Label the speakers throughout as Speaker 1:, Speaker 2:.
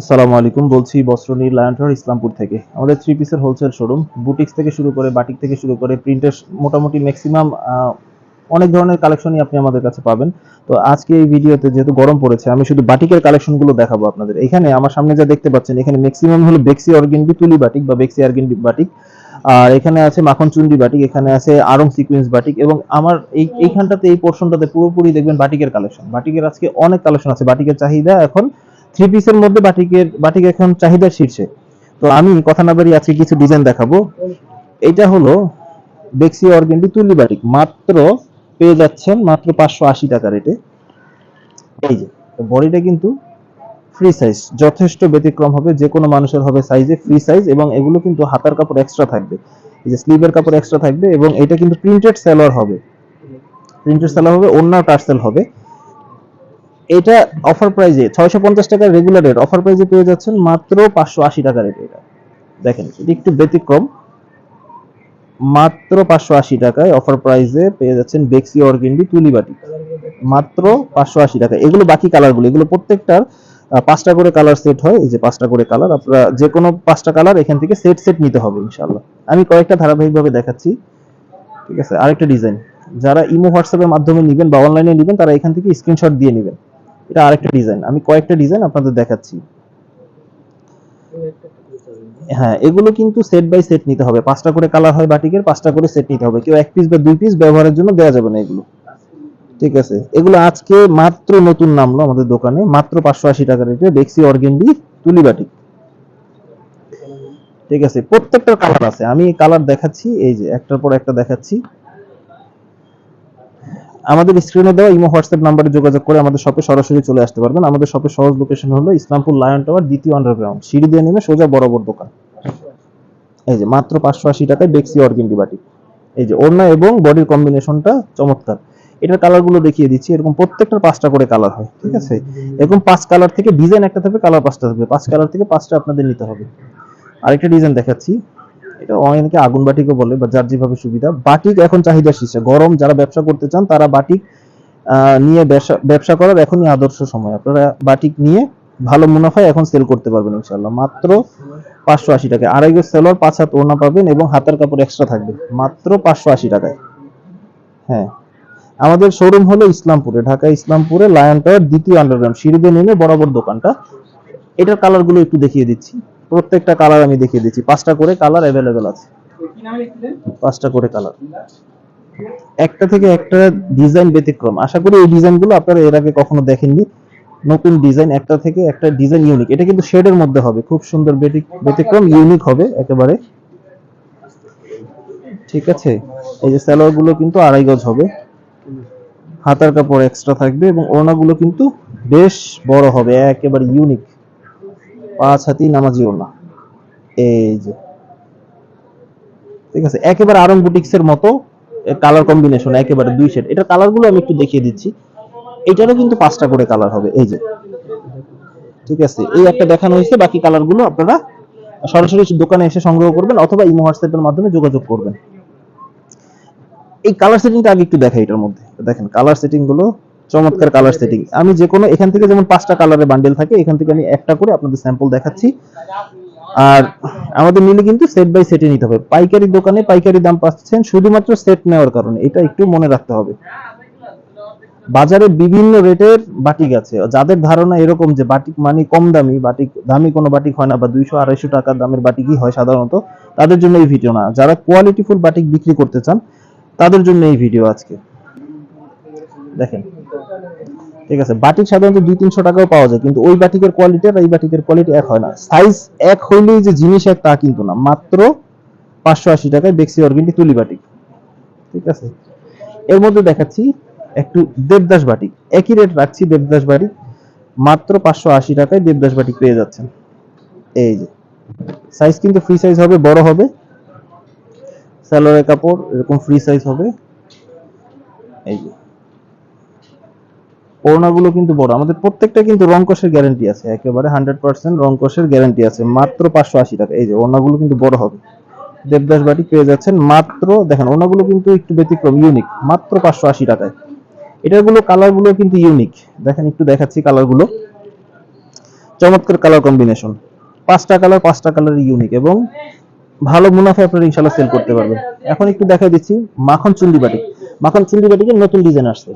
Speaker 1: আসসালামু আলাইকুম, বলছি বস্ত্রনীর লায়নটর ইসলামপুর থেকে। আমাদের থ্রি পিসের হোলসেল শোরুম বুটিক্স থেকে শুরু করে বাটিক থেকে শুরু করে প্রিন্টের মোটামুটি ম্যাক্সিমাম অনেক ধরনের কালেকশনই আপনি আমাদের কাছে পাবেন। তো আজকে এই ভিডিওতে যেহেতু গরম পড়েছে, আমি শুধু বাটিকের কালেকশনগুলো দেখাবো আপনাদের। এখানে আমার সামনে যা দেখতে পাচ্ছেন, এখানে ম্যাক্সিমাম হলো বেক্সি অর্গেন্ডি তুলি বাটিক বা বেক্সি অর্গেন্ডি বাটিক আর এখানে আছে মাখন চুন্ডি বাটিক এখানে আছে আরং সিকুয়েন্স বাটিক এবং আমার এই, এইখানটাতে এই পোর্শনটাতে পুরোপুরি দেখবেন বাটিকের কালেকশন বাটিকের আজকে অনেক কালেকশন আছে বাটিকের চাহিদা এখন থ্রি পিসের মধ্যে বাটিকের, বাটিক এখন চাহিদার শীর্ষে। তো আমি কথা না বাড়ি আজকে কিছু ডিজাইন দেখাবো। এটা হলো বেক্সি অর্গেন্ডি তুলি বাটিক। মাত্র পেয়ে যাচ্ছেন মাত্র পাঁচশো আশি টাকা রেটে এই যে বডিটা কিন্তু ফ্রি সাইজ যথেষ্ট ব্যতিক্রম হবে, যে কোনো মানুষের হবে সাইজে ফ্রি সাইজ এবং এগুলো কিন্তু হাতার কাপড় এক্সট্রা থাকবে। এই যে স্লিভের কাপড় এক্সট্রা থাকবে এবং এটা কিন্তু প্রিন্টেড সেলর হবে। প্রিন্টেড সেলার হবে অন্য টার্সেল হবে। এটা অফার প্রাইজে ছয়শো পঞ্চাশ টাকার রেগুলার রেট অফার প্রাইজে পেয়ে যাচ্ছেন মাত্র পাঁচশো আশি টাকা রেটে এটা। দেখেন, এটা একটু ব্যতিক্রম। মাত্র পাঁচশো আশি টাকায় অফার প্রাইজে পেয়ে যাচ্ছেন বেক্সি অর্গেন্ডি তুলি বাটি। মাত্র পাঁচশো আশি টাকা এগুলো বাকি কালারগুলো এগুলো প্রত্যেকটার পাঁচটা করে কালার সেট হয়, এই যে পাঁচটা করে কালার আপনারা যে কোনো পাঁচটা কালার এখান থেকে সেট সেট নিতে হবে ইনশাল্লাহ আমি কয়েকটা ধারাবাহিকভাবে দেখাচ্ছি। ঠিক আছে, আরেকটা ডিজাইন যারা ইমো হোয়াটসঅ্যাপের মাধ্যমে নেবেন বা অনলাইনে নেবেন, তারা এখান থেকে স্ক্রিনশট দিয়ে নেবেন। এটা আরেকটা ডিজাইন আমি কয়েকটা ডিজাইন আপনাদের দেখাচ্ছি। হ্যাঁ এগুলো কিন্তু সেট বাই সেট নিতে হবে। পাঁচটা করে কালার হয় বাটিকের, পাঁচটা করে সেট নিতে হবে। কেউ এক পিস বা দুই পিস ব্যবহারের জন্য দেওয়া যাবে না এগুলো। ঠিক আছে? এগুলো আজকে মাত্র নতুন নামলো আমাদের দোকানে। মাত্র পাঁচশো আশি টাকা রেটে বেক্সি অর্গেন্ডি তুলি বাটিক। ঠিক আছে? প্রত্যেকটা কালার আছে। আমি কালার দেখাচ্ছি। এই যে, একটার পর একটা দেখাচ্ছি। আমাদের স্ক্রিনে দেওয়া ইমো, হোয়াটসঅ্যাপ নাম্বারে যোগাযোগ করে আমাদের শপে সরাসরি চলে আসতে পারবেন। আমাদের শপের সহজ লোকেশন হলো ইসলামপুর লায়ন টাওয়ার দ্বিতীয় আন্ডারগ্রাউন্ড সিঁড়ি দিয়ে নেমে সোজা বরাবর দোকান। এই যে, মাত্র পাঁচশো আশি টাকায় বেক্সি অর্গেন্ডি বাটি। এই যে, ওড়না এবং বডির কম্বিনেশনটা চমৎকার। এটার কালারগুলো দেখিয়ে দিচ্ছি। এরকম প্রত্যেকটার পাঁচটা করে কালার হয়, ঠিক আছে? এরকম পাঁচ কালার থেকে ডিজাইন একটা থাকবে কালার পাঁচটা থাকবে। পাঁচ কালার থেকে পাঁচটা আপনাদের নিতে হবে। আরেকটা ডিজাইন দেখাচ্ছি। এটা অনেকে আগুন বাটিকও বলে, বা যার যেভাবে সুবিধা। বাটিক এখন চাহিদা শীর্ষে। গরম যারা ব্যবসা করতে চান, তারা বাটিক নিয়ে ব্যবসা করার এখনই আদর্শ সময়। আপনারা বাটিক নিয়ে ভালো মুনাফায় এখন সেল করতে পারবেন ইনশাল্লাহ মাত্র পাঁচশো আশি টাকায়। আড়াই সেলর পাঁচ হাত ওড়না পাবেন এবং হাতের কাপড় এক্সট্রা থাকবে। মাত্র পাঁচশো আশি টাকায়। হ্যাঁ। আমাদের শোরুম হলো ইসলামপুরে, ঢাকা ইসলামপুরে লায়ন টাওয়ার দ্বিতীয় আন্ডারগ্রাউন্ড সিঁড়িতে নেমে বরাবর দোকানটা। এটার কালারগুলো একটু দেখিয়ে দিচ্ছি। প্রত্যেকটা কালার আমি দেখিয়ে দিচ্ছি। পাঁচটা করে কালার অ্যাভেলেবেল আছে। পাঁচটা করে কালার একটা থেকে একটা ডিজাইন ব্যতিক্রম। আশা করি এই ডিজাইনগুলো আপনারা এর আগে কখনো দেখেননি। নতুন ডিজাইন একটা থেকে একটা ডিজাইন ইউনিক এটা কিন্তু শেডের মধ্যে হবে। খুব সুন্দর ব্যতিক্রম ইউনিক হবে একেবারে। ঠিক আছে? এই যে সালোয়ারগুলো কিন্তু আড়াই গজ হবে। হাতার কাপড় এক্সট্রা থাকবে এবং ওড়নাগুলো কিন্তু বেশ বড় হবে। একেবারে ইউনিক পাঁচ হাতি নামাজি ওড়না এই যে। ঠিক আছে, একেবারে আরং বুটিক্সের মতো কালার কম্বিনেশন একেবারে দুই সেট এটা কালারগুলো আমি একটু দেখিয়ে দিচ্ছি। এটারও কিন্তু পাঁচটা করে কালার হবে, এই যে। ঠিক আছে, এই একটা দেখানো হয়েছে, বাকি কালারগুলো আপনারা সরাসরি দোকানে এসে সংগ্রহ করবেন অথবা ইমো হোয়াটসঅ্যাপের মাধ্যমে যোগাযোগ করবেন। এই কালার সেটিংটা আগে একটু দেখাই এটার মধ্যে। দেখেন কালার সেটিংগুলো চমৎকার কালার সেটিং আমি যে কোনো এখান থেকে যেমন পাঁচটা কালারের বান্ডেল থাকে এখান থেকে আমি একটা করে আপনাদের স্যাম্পল দেখাচ্ছি। আর আমাদের নিলে কিন্তু সেট বাই সেটে নিতে হবে। পাইকারি দোকানে পাইকারি দাম পাচ্ছেন শুধুমাত্র সেট নেওয়ার কারণে। এটা একটু মনে রাখতে হবে। বাজারে বিভিন্ন রেটের বাটিক আছে। যাদের ধারণা এরকম যে বাটিক মানে কম দামি বাটিক দামি কোনো বাটিক হয় না বা দুইশো আড়াইশো টাকার দামের বাটিকই হয় সাধারণত তাদের জন্য এই ভিডিও না। যারা কোয়ালিটিফুল বাটিক বিক্রি করতে চান তাদের জন্য এই ভিডিও আজকে। দেখেন। ঠিক আছে, বাটিক সাধারণত দুই তিনশো টাকাও পাওয়া যায়, কিন্তু ওই বাটিকের কোয়ালিটি আর এই বাটিকের কোয়ালিটি এক হয় না। সাইজ এক হইলেই যে জিনিস এক তা কিন্তু না, মাত্র পাঁচশো আশি টাকায় বেক্সি অর্গেন্টি তুলি বাটিক। ঠিক আছে? এর মধ্যে দেখাচ্ছি একটু দেবদাস বাটিক। একই রেট রাখছি দেবদাস বাটিক, মাত্র পাঁচশো আশি টাকায় দেবদাস বাটিক পেয়ে যাচ্ছেন। এই যে সাইজ কিন্তু ফ্রি সাইজ হবে, বড় হবে। স্যালোয়ারের কাপড় এরকম ফ্রি সাইজ হবে। এই যে ওড়নাগুলো কিন্তু বড়। আমাদের প্রত্যেকটা কিন্তু রং কষের গ্যারান্টি আছে। একেবারে হান্ড্রেড পার্সেন্ট রং কষের গ্যারান্টি আছে। মাত্র পাঁচশো আশি টাকা। এই যে, ওড়নাগুলো কিন্তু বড় হবে। দেবদাস বাটি পেয়ে যাচ্ছেন। মাত্র, দেখেন ওনাগুলো কিন্তু একটু ব্যতিক্রম ইউনিক মাত্র পাঁচশো আশি টাকায়। এটারগুলো কালারগুলো কিন্তু ইউনিক দেখেন, একটু দেখাচ্ছি কালারগুলো চমৎকার কালার কম্বিনেশন পাঁচটা কালার পাঁচটা কালার ইউনিক এবং ভালো মুনাফা আপনারা ইনশাল্লাহ সেল করতে পারবেন। এখন একটু দেখা দিচ্ছি মাখন চুন্ডি বাটিক মাখন চুন্ডি বাটিকের নতুন ডিজাইন আসছে।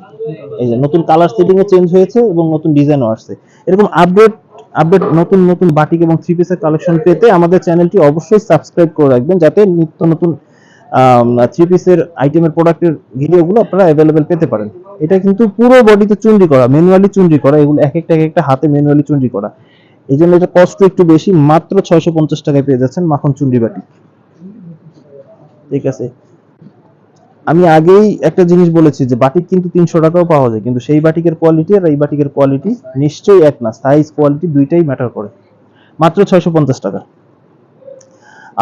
Speaker 1: এই যে নতুন কালার সেটিং ও চেঞ্জ হয়েছে এবং নতুন ডিজাইনও আসছে। এরকম আপডেট আপডেট নতুন নতুন বাটিক এবং থ্রি পিসের কালেকশন পেতে আমাদের চ্যানেলটি অবশ্যই সাবস্ক্রাইব করে রাখবেন যাতে নিত্য নতুন থ্রি পিসের আইটেমের প্রোডাক্টের ভিডিওগুলো আপনারা অ্যাভেলেবেল পেতে পারেন। এটা কিন্তু পুরো বডিতে চুন্ডি করা ম্যানুয়ালি চুন্ডি করা, এগুলো এক একটা এক একটা হাতে ম্যানুয়ালি চুন্ডি করা। এই জন্য এটা কষ্ট একটু বেশি, মাত্র ছয়শো পঞ্চাশ টাকায় পেয়ে যাচ্ছেন মাখন চুন্ডি বাটি ঠিক আছে? আমি আগেই একটা জিনিস বলেছি যে বাটিক কিন্তু তিনশো টাকাও পাওয়া যায়, কিন্তু সেই বাটিকের কোয়ালিটি আর এই বাটিকের কোয়ালিটি নিশ্চয়ই এক না সাইজ কোয়ালিটি দুইটাই ম্যাটার করে। মাত্র ছয়শো পঞ্চাশ টাকা।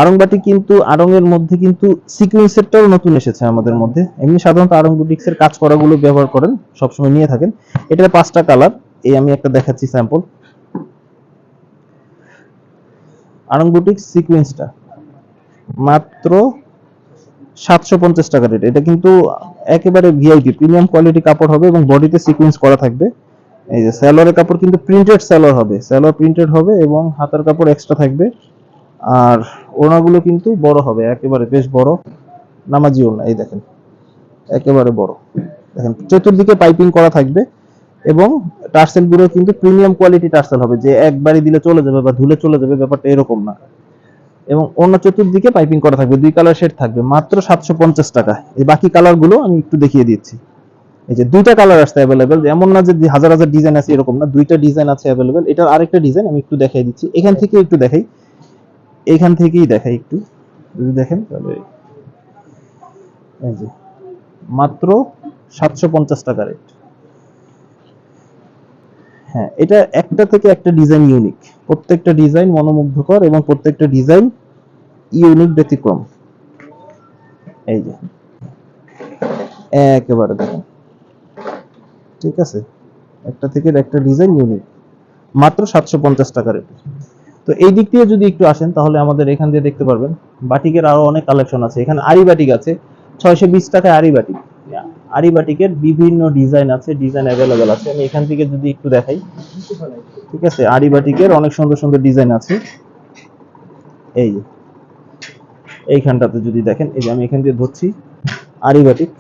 Speaker 1: আড়ং বাটি কিন্তু আড়ং এর মধ্যে কিন্তু সিকুয়েন্সেরটাও নতুন এসেছে আমাদের মধ্যে। এমনি সাধারণত আড়ং বুটিক্সের কাজ করাগুলো ব্যবহার করেন, সবসময় নিয়ে থাকেন। এটার পাঁচটা কালার এই আমি একটা দেখাচ্ছি স্যাম্পল আড়ং বুটিক্স সিকুয়েন্সটা মাত্র সাতশো পঞ্চাশ টাকা রেট এটা কিন্তু একেবারে ভিআইপি প্রিমিয়াম কোয়ালিটি কাপড় হবে এবং বডিতে সিকুয়েন্স করা থাকবে। এই যে স্যালোয়ারের কাপড় কিন্তু প্রিন্টেড স্যালোয়ার হবে। স্যালোয়ার প্রিন্টেড হবে এবং হাতার কাপড় এক্সট্রা থাকবে। আর ওড়নাগুলো কিন্তু বড় হবে, একেবারে বেশ বড়। নামাজি ওড়না, এই দেখেন। একেবারে বড়। দেখেন, চতুর্দিকে পাইপিং করা থাকবে এবং টার্সেলগুলো কিন্তু প্রিমিয়াম কোয়ালিটি টার্সেল হবে। যে একবারই দিলে চলে যাবে বা ধুলে চলে যাবে, ব্যাপারটা এরকম না। এবং অন্য চতুর্দিকে পাইপিং করা থাকবে, দুই কালার শেড থাকবে, মাত্র সাতশো পঞ্চাশ টাকা। এই বাকি কালারগুলো আমি একটু দেখিয়ে দিচ্ছি। এই যে দুইটা কালার আসছে অ্যাভেলেবেল এমন না যে হাজার হাজার ডিজাইন আছে এরকম না, দুইটা ডিজাইন আছে অ্যাভেলেবেল এটার আরেকটা ডিজাইন আমি একটু দেখাই দিচ্ছি। এখান থেকে একটু দেখাই। এখান থেকেই দেখাই একটু। যদি দেখেন, তাহলে এই যে, মাত্র সাতশো পঞ্চাশ টাকা রেট। হ্যাঁ এটা একটা থেকে একটা ডিজাইন ইউনিক প্রত্যেকটা ডিজাইন মনোমুগ্ধকর এবং প্রত্যেকটা ডিজাইন ইউনিক ব্যতিক্রম। এই যে। একেবারে দেখেন। ঠিক আছে? একটা থেকে একটা ডিজাইন ইউনিক মাত্র সাতশো পঞ্চাশ টাকা রেট তো এই দিক দিয়ে যদি একটু আসেন, তাহলে আমাদের এখান দিয়ে দেখতে পারবেন। বাটিকের আরও অনেক কালেকশন আছে। এখানে আরি বাটিক আছে। ছয়শো বিশ টাকায় আরি বাটিক আরি বাটিকের বিভিন্ন ডিজাইন আছে, ডিজাইন অ্যাভেলেবেল আছে। আমি এখান থেকে যদি একটু দেখাই, ঠিক আছে? আরি বাটিকের অনেক সুন্দর সুন্দর ডিজাইন আছে। এই যে, এইখানটাতে যদি দেখেন, এই যে আমি এখান দিয়ে ধরছি, আরিবাটিক।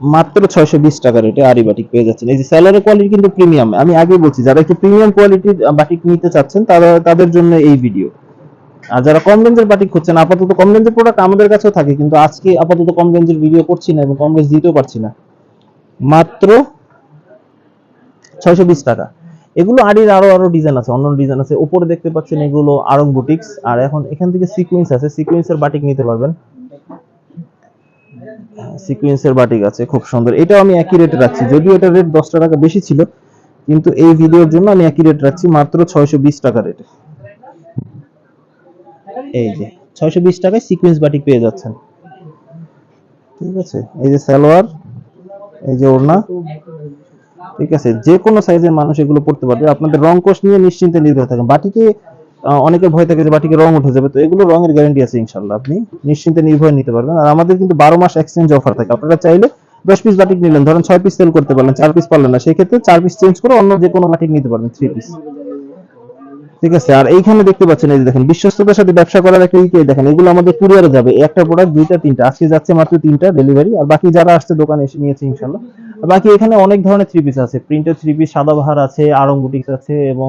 Speaker 1: মাত্র ছয়শো বিশ টাকা রেটে আরিবাটিক পেয়ে যাচ্ছেন। এই যে স্যালারি কোয়ালিটি কিন্তু প্রিমিয়াম আমি আগে বলছি, যারা একটু প্রিমিয়াম কোয়ালিটির বাটিক নিতে চাচ্ছেন, তারা, তাদের জন্য এই ভিডিও আর যারা কম রেঞ্জের বাটিক খুঁজছেন, আপাতত কম রেঞ্জের প্রোডাক্ট আমাদের কাছেও থাকে, কিন্তু আজকে আপাতত কম রেঞ্জের ভিডিও করছি না এবং কম রেঞ্জ দিতেও পারছি না। মাত্র ছয়শো বিশ টাকা। এগুলো আড়ির আরও আরও ডিজাইন আছে অন্য ডিজাইন আছে। উপরে দেখতে পাচ্ছেন এগুলো আরং বুটিক্স আর এখন এখান থেকে সিকুয়েন্স আছে। সিকুয়েন্সের বাটিক নিতে পারবেন। সিকুয়েন্সের বাটিক আছে, খুব সুন্দর। এটাও আমি একই রেটে রাখছি, যদিও এটা রেট দশটা টাকা বেশি ছিল, কিন্তু এই ভিডিওর জন্য আমি একই রেট রাখছি, মাত্র ছয়শো বিশ টাকা রেটে এই যে, ছয়শো বিশ টাকায় সিকুয়েন্স বাটিক পেয়ে যাচ্ছেন। ঠিক আছে? এই যে সালোয়ার, এই যে ওড়না। ঠিক আছে? যে কোনো সাইজের মানুষ এগুলো পড়তে পারবে। আপনাদের রং কোষ নিয়ে নিশ্চিন্তে নির্ভর থাকেন বাটিকে অনেকের ভয় থাকে যে বাটিকে রং উঠে যাবে। তো এগুলো রঙের গ্যারান্টি আছে ইনশাল্লাহ আপনি নিশ্চিন্তে নির্ভয় নিতে পারবেন। আর আমাদের কিন্তু বারো মাস এক্সচেঞ্জ অফার থাকে। আপনারা চাইলে দশ পিস বাটিক নিলেন। ধরেন ছয় পিস সেল করতে পারলেন, চার পিস পারলেন না। সেই ক্ষেত্রে চার পিস চেঞ্জ করে অন্য যে কোনো বাটিক নিতে পারবেন থ্রি পিস ঠিক আছে? আর এইখানে দেখতে পাচ্ছেন এই যে দেখেন বিশ্বস্ততার সাথে ব্যবসা করার একটা ইকে দেখেন, এগুলো আমাদের কুরিয়ারে যাবে। একটা প্রোডাক্ট দুইটা, তিনটা। আজকে যাচ্ছে মাত্র তিনটা ডেলিভারি আর বাকি যারা আসছে দোকানে এসে নিয়েছে ইনশাল্লাহ আর বাকি এখানে অনেক ধরনের থ্রি পিস আছে। প্রিন্টেড থ্রি পিস সাদাবাহার আছে আরং বুটিক্স আছে এবং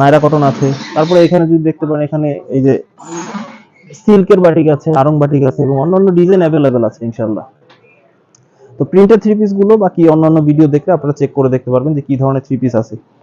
Speaker 1: নায়রা কটন আছে। তারপরে এখানে যদি দেখতে পারেন, এখানে এই যে সিল্কের বাটিক আছে আরং বাটিক আছে এবং অন্যান্য ডিজাইন অ্যাভেলেবেল আছে ইনশাল্লাহ তো প্রিন্টেড থ্রি পিসগুলো বাকি অন্যান্য ভিডিও দেখে আপনারা চেক করে দেখতে পারবেন যে কি ধরনের থ্রি পিস আছে।